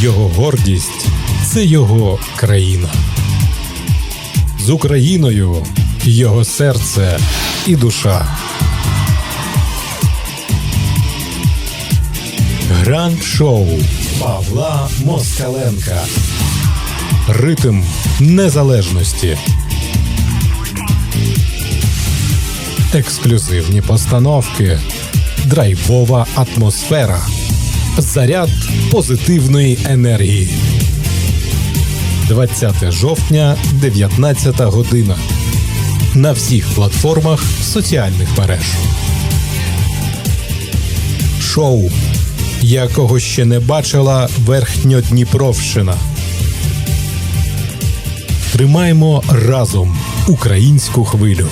Його гордість це його країна. З Україною його серце і душа. Гранд шоу Павла Москаленка. Ритм незалежності. Ексклюзивні постановки. Драйвова атмосфера. Заряд позитивної енергії. 20 жовтня, 19 година. На всіх платформах соціальних мереж. Шоу, якого ще не бачила Верхньодніпровщина. Тримаємо разом українську хвилю.